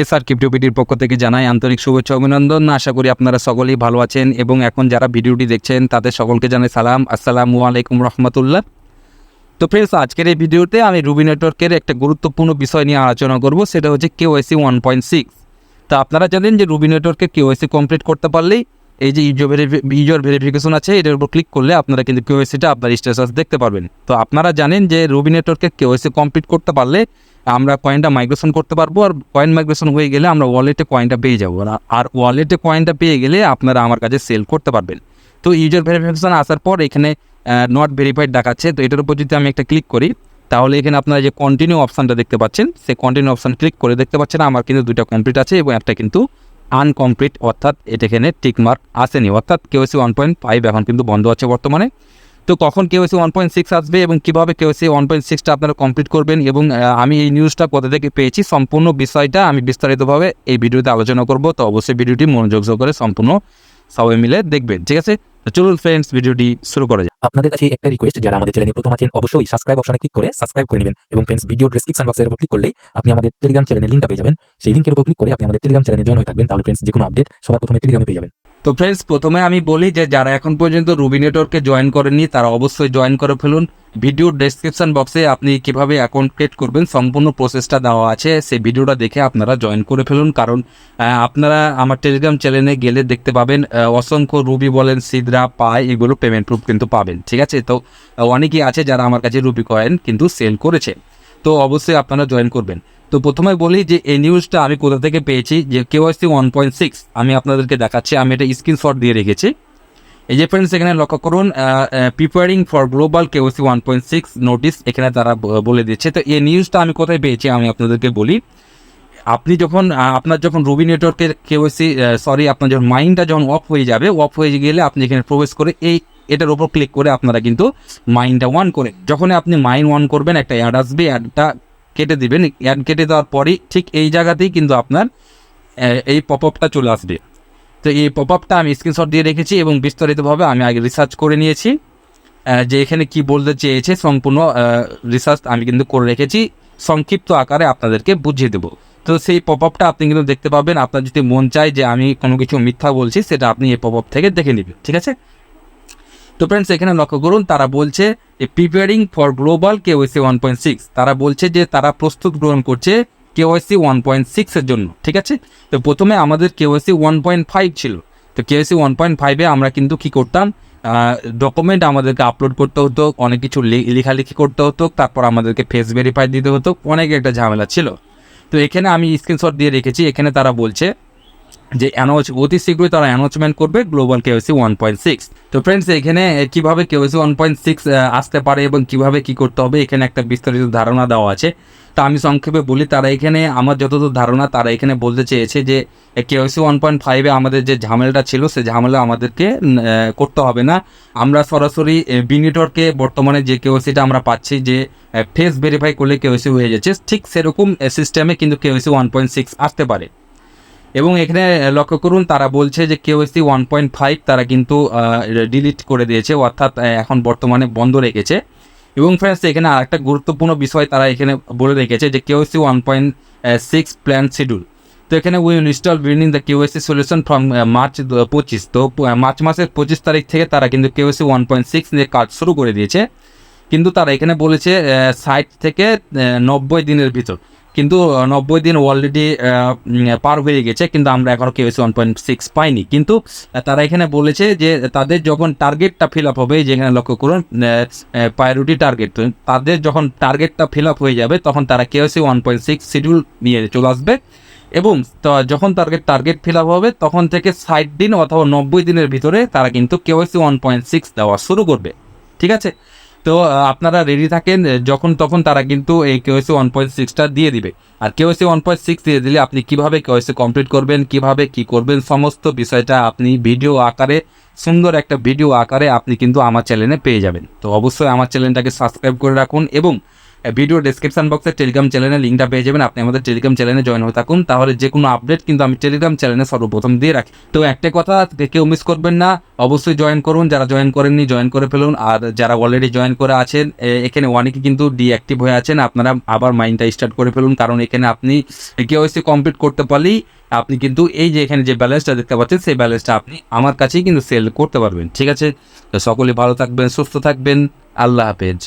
S আর ক্রিপ্টোপিটির পক্ষ থেকে জানাই আন্তরিক শুভেচ্ছা অভিনন্দন। আশা করি আপনারা সকলেই ভালো আছেন এবং এখন যারা ভিডিওটি দেখছেন, তাদের সকলকে জানাই সালাম। আসসালামু আলাইকুম রহমতুল্লাহ। তো ফ্রেন্ডস আজকের এই ভিডিওতে আমি রুবি নেটওয়ার্কের একটা গুরুত্বপূর্ণ বিষয় নিয়ে আলোচনা করব, সেটা হচ্ছে কেওয়াইসি ওয়ান পয়েন্ট সিক্স। তা আপনারা জানেন যে রুবি নেটওয়ার্কে কেওয়াইসি কমপ্লিট করতে পারলেই এই যে ইউজার ইউজার ভেরিফিকেশন আছে, এটার উপর ক্লিক করলে আপনারা কিন্তু কেওয়াইসিটা আপনার স্ট্যাটাস দেখতে পারবেন। তো আপনারা জানেন যে রুবি নেটওয়ার্কে কেওয়াইসি কমপ্লিট করতে পারলে আমরা কয়েনটা মাইগ্রেশন করতে পারব আর কয়েন মাইগ্রেশন হয়ে গেলে আমরা ওয়ালেটে কয়েনটা পেয়ে যাব। আর- ওয়ালেটে কয়েনটা পেয়ে গেলে আপনারা আমার কাছে সেল করতে পারবেন। তো ইউজার ভেরিফিকেশন আসার পর এখানে নট ভেরিফাইড দেখাচ্ছে। তো এটার উপর যদি আমি একটা ক্লিক করি, তাহলে এখানে আপনারা যে কন্টিনিউ অপশানটা দেখতে পাচ্ছেন, সেই কন্টিনিউ অপশান ক্লিক করে দেখতে পাচ্ছেন আমার কিন্তু দুইটা কমপ্লিট আছে এবং একটা কিন্তু আনকমপ্লিট অর্থাৎ এটা এখানে টিকমার্ক আসেনি। অর্থাৎ কেওসি ওয়ান পয়েন্ট ফাইভ এখন কিন্তু বন্ধ আছে বর্তমানে। তো কখন কেওসি ওয়ান পয়েন্ট সিক্স আসবে এবং কীভাবে কেওসি ওয়ান পয়েন্ট সিক্সটা আপনারা কমপ্লিট করবেন এবং আমি এই নিউজটা কোথা থেকে পেয়েছি সম্পূর্ণ বিষয়টা আমি বিস্তারিতভাবে এই ভিডিওতে আলোচনা করব। তো অবশ্যই ভিডিওটি মনোযোগ সহকারে সম্পূর্ণ সবাই মিলে দেখবেন, ঠিক আছে? চলুন ফ্রেন্ডস ভিডিওটি শুরু করা যাক। আপনাদের কাছে একটা রিকোয়েস্ট যারা আমাদের চ্যানেলে প্রথম আছেন, অবশ্যই সাবস্ক্রাইব অপশনে ক্লিক করে সাবস্ক্রাইব করে নেবেন এবং ফ্রেন্ডস ভিডিও ডেসক্রিপশন বক্সের উপর ক্লিক করলেই আপনি আমাদের টেলিগ্রাম চ্যানেলের লিঙ্কটা পেয়ে যাবেন। সেই লিঙ্কের উপর ক্লিক করে আপনি আমাদের টেলিগ্রাম চ্যানেলে জয়েন হয়ে থাকবেন। তাহলে ফ্রেন্ডস যে কোনো আপডেট সবার প্রথমে টেলিগ্রামে পেয়ে যাবেন। তো ফ্রেন্ডস প্রথমে আমি বলি যে যারা এখন পর্যন্ত রুবি নেটওয়ার্কে জয়েন করেননি, তারা অবশ্যই জয়েন করে ফেলুন। ভিডিওর ডেসক্রিপশন বক্সে আপনি কীভাবে অ্যাকাউন্ট ক্রিয়েট করবেন, সম্পূর্ণ প্রসেসটা দেওয়া আছে। সেই ভিডিওটা দেখে আপনারা জয়েন করে ফেলুন। কারণ আপনারা আমার টেলিগ্রাম চ্যানেলে গেলে দেখতে পাবেন অসংখ্য রুবি বলেন সিদরা পায় এগুলো পেমেন্ট প্রুফ কিন্তু পাবেন। ঠিক আছে? তো অনেকেই আছে যারা আমার কাছে রুবি কয়েন কিন্তু সেল করেছে। তো অবশ্যই আপনারা জয়েন করবেন। তো প্রথমে বলি যে এই নিউজটা আমি কোথা থেকে পেয়েছি, যে কেওয়াইসি ওয়ান পয়েন্ট সিক্স আমি আপনাদেরকে দেখাচ্ছি, আমি এটা স্ক্রিনশট দিয়ে রেখেছি। এই যে ফ্রেন্ডস এখানে লক্ষ্য করুন preparing for global KYC one point six notice এখানে তারা বলে দিচ্ছে। তো এই নিউজটা আমি কোথায় পেয়েছি আমি আপনাদেরকে বলি। আপনি যখন আপনার যখন রুবি নেটওয়ার্কের কেওসি সরি আপনার যখন মাইন্ডটা যখন অফ হয়ে যাবে অফ হয়ে গেলে আপনি এখানে প্রবেশ করে এই, এটার উপর ক্লিক করে আপনারা কিন্তু মাইন্ডটা ওয়ান করে যখন আপনি মাইন্ড ওয়ান করবেন, একটা অ্যাড আসবে অ্যাডটা কেটে দিবেন অ্যাড কেটে দেওয়ার পরই ঠিক এই জায়গাতেই কিন্তু আপনার এই পপ আপটা চলে আসবে। তো এই পপ আপটা আমি স্ক্রিনশট দিয়ে রেখেছি এবং বিস্তারিতভাবে আমি আগে রিসার্চ করে নিয়েছি। যে এখানে কি বলতে চেয়েছে, সম্পূর্ণ রিসার্চ আমি কিন্তু করে রেখেছি। সংক্ষিপ্ত আকারে আপনাদেরকে বুঝিয়ে দেবো। তো সেই পপ আপটা আপনি কিন্তু দেখতে পাবেন। আপনার যদি মন চায় যে আমি কোনো কিছু মিথ্যা বলছি, সেটা আপনি এই পপ আপ থেকে দেখে নেবেন, ঠিক আছে? তো ফ্রেন্ডস এখানে লক্ষ্য করুন, তারা বলছে যে preparing for global K KYC one point six তারা বলছে যে তারা প্রস্তুত গ্রহণ করছে কে কেওয়াইসি ওয়ান পয়েন্ট সিক্সের জন্য, ঠিক আছে? তো প্রথমে আমাদের কেওয়াইসি ওয়ান পয়েন্ট ফাইভ ছিল। তো কেওয়াইসি ওয়ান পয়েন্ট ফাইভে আমরা কিন্তু কি করতাম? ডকুমেন্ট আমাদেরকে আপলোড করতে হতো, অনেক কিছু লেখালেখি করতে হতো, তারপর আমাদেরকে ফেস ভেরিফাই দিতে হতো, অনেক একটা ঝামেলা ছিল। তো এখানে আমি স্ক্রিনশট দিয়ে রেখেছি, এখানে তারা বলছে যে অ্যানাউন্স অতি শীঘ্রই তারা অ্যানাউন্সমেন্ট করবে global KYC one point six তো ফ্রেন্ডস এখানে কীভাবে কেওসি ওয়ান পয়েন্ট সিক্স আসতে পারে এবং কীভাবে কি করতে হবে, এখানে একটা বিস্তারিত ধারণা দেওয়া আছে। তা আমি সংক্ষেপে বলি, তারা এখানে, আমার যতদূর ধারণা, তারা এখানে বলতে চেয়েছে যে কেওসি ওয়ান পয়েন্ট ফাইভে আমাদের যে ঝামেলাটা ছিল, সে ঝামেলা আমাদেরকে করতে হবে না। আমরা সরাসরি বিনিটরকে বর্তমানে যে কেওসিটা আমরা পাচ্ছি, যে ফেস ভেরিফাই করলে কেওসি হয়ে যাচ্ছে, ঠিক সেরকম সিস্টেমে কিন্তু কেওসি ওয়ান পয়েন্ট সিক্স আসতে পারে। এবং এখানে লক্ষ্য করুন, তারা বলছে যে কেওএসি ওয়ান পয়েন্ট ফাইভ তারা কিন্তু ডিলিট করে দিয়েছে, অর্থাৎ এখন বর্তমানে বন্ধ রেখেছে। এবং ফ্রেন্ডস এখানে আরেকটা গুরুত্বপূর্ণ বিষয় তারা এখানে বলে রেখেছে যে KYC one point six plan schedule তো এখানে we install building the KYC solution from March পঁচিশ। তো মার্চ মাসের পঁচিশ তারিখ থেকে তারা কিন্তু কেওএসি ওয়ান পয়েন্ট সিক্স নিয়ে কাজ শুরু করে দিয়েছে। কিন্তু তারা এখানে বলেছে ষাট থেকে নব্বই দিনের ভিতর। কিন্তু নব্বই দিন অলরেডি পার হয়ে গেছে, কিন্তু আমরা এখনও কেওসি ওয়ান পয়েন্ট সিক্স পাইনি। কিন্তু তারা এখানে বলেছে যে, তাদের যখন টার্গেটটা ফিল আপ হবে, যেখানে লক্ষ্য করুন প্রায়োরিটি টার্গেট তাদের যখন টার্গেটটা ফিল আপ হয়ে যাবে, তখন তারা KYC one point six schedule নিয়ে চলে আসবে। এবং যখন টার্গেট টার্গেট ফিল আপ হবে, তখন থেকে ষাট দিন অথবা নব্বই দিনের ভিতরে তারা কিন্তু কেওসি ওয়ান পয়েন্ট সিক্স দেওয়া শুরু করবে। ঠিক আছে? তো আপনারা রেডি থাকেন যখন তখন তারা কিন্তু এই কেওসি ওয়ান পয়েন্ট সিক্সটা দিয়ে দিবে। আর কেওসি ওয়ান পয়েন্ট সিক্স দিয়ে দিলে আপনি কীভাবে কেউ এসে কমপ্লিট করবেন, কীভাবে কি করবেন, সমস্ত বিষয়টা আপনি ভিডিও আকারে, সুন্দর একটা ভিডিও আকারে আপনি কিন্তু আমার চ্যানেলে পেয়ে যাবেন। তো অবশ্যই আমার চ্যানেলটাকে সাবস্ক্রাইব করে রাখুন এবং ভিডিও ডেসক্রিপশন বক্সে টেলিগ্রাম চ্যানেলের লিঙ্কটা পেয়ে যাবেন। আপনি আমাদের টেলিগ্রাম চ্যানেলে জয়েন হয়ে থাকুন। তাহলে যে কোনো আপডেট কিন্তু আমি টেলিগ্রাম চ্যানেলে সর্বপ্রথম দিয়ে রাখি। তো একটা কথা কেউ মিস করবেন না, অবশ্যই জয়েন করুন। যারা জয়েন করেননি জয়েন করে ফেলুন। আর যারা অলরেডি জয়েন করে আছেন এখানে অনেকে কিন্তু ডিঅ্যাক্টিভ হয়ে আছেন। আপনারা আবার মাইন্ডটা স্টার্ট করে ফেলুন। কারণ এখানে আপনি কেওয়াইসি কমপ্লিট করতে পারলেই আপনি কিন্তু এই যে এখানে যে ব্যালেন্সটা দেখতে পাচ্ছেন, সেই ব্যালেন্সটা আপনি আমার কাছেই কিন্তু সেল করতে পারবেন। ঠিক আছে? তো সকলে ভালো থাকবেন, সুস্থ থাকবেন। আল্লাহ হাফেজ।